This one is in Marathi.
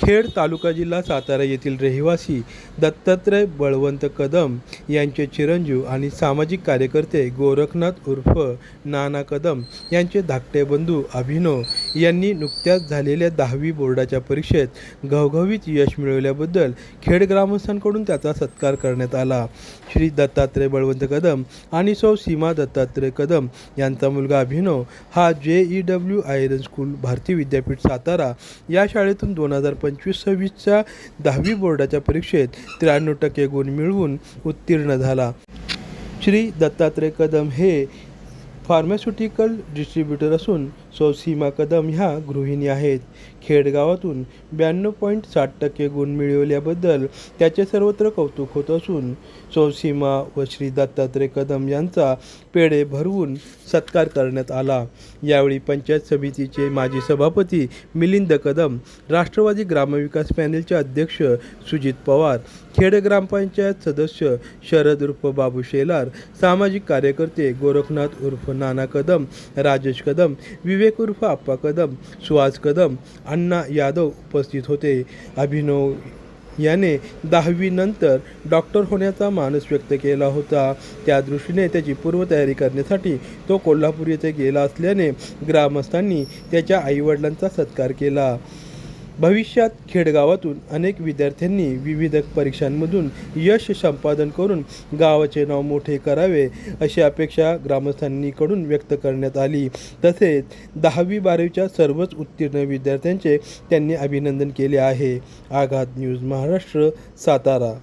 खेड तालुका जिल्हा सातारा येथील रहिवासी दत्तात्रय बळवंत कदम यांचे चिरंजीव आणि सामाजिक कार्यकर्ते गोरखनाथ उर्फ नाना कदम यांचे धाकटे बंधू अभिनव यांनी नुकत्याच झालेल्या दहावी बोर्डाच्या परीक्षेत घवघवीत यश मिळवल्याबद्दल खेड ग्रामस्थांकडून त्याचा सत्कार करण्यात आला. श्री दत्तात्रय बळवंत कदम आणि सौ सीमा दत्तात्रय कदम यांचा मुलगा अभिनव हा जे ई डब्ल्यू आयरन स्कूल भारतीय विद्यापीठ सातारा या शाळेतून दोन हजार पंचवीस सव्वीसच्या दहावी बोर्डाच्या परीक्षेत त्र्याण्णव टक्के गुण मिळवून उत्तीर्ण झाला. श्री दत्तात्रय कदम हे फार्मास्युटिकल डिस्ट्रीब्युटर असून सौसीमा कदम ह्या गृहिणी आहेत. खेडगावातून ब्याण्णव पॉईंट साठ टक्के गुण मिळवल्याबद्दल त्याचे सर्वत्र कौतुक होत असून सौसीमा व श्री दत्तात्रय कदम यांचा पेढे भरवून सत्कार करण्यात आला. यावेळी पंचायत समितीचे माजी सभापती मिलिंद कदम राष्ट्रवादी ग्रामविकास पॅनेलचे अध्यक्ष सुजित पवार खेड ग्रामपंचायत सदस्य शरद उर्फ बाबू शेलार सामाजिक कार्यकर्ते गोरखनाथ उर्फ नाना कदम राजेश कदम विवेक उर्फ आप्पा कदम सुहास कदम अण्णा यादव उपस्थित होते. अभिनव याने दहावीनंतर डॉक्टर होण्याचा मानस व्यक्त केला होता. त्या दृष्टीने त्याची पूर्वतयारी करण्यासाठी तो कोल्हापूर येथे गेला असल्याने ग्रामस्थांनी त्याच्या आईवडिलांचा सत्कार केला. भविष्यात खेडगावातून अनेक विद्यार्थ्यांनी विविध परीक्षांमधून यश संपादन करून गावाचे नाव मोठे करावे अशी अपेक्षा ग्रामस्थांनीकडून व्यक्त करण्यात आली. तसेच दहावी बारावीच्या सर्वच उत्तीर्ण विद्यार्थ्यांचे त्यांनी अभिनंदन केले आहे. आघात न्यूज महाराष्ट्र सातारा.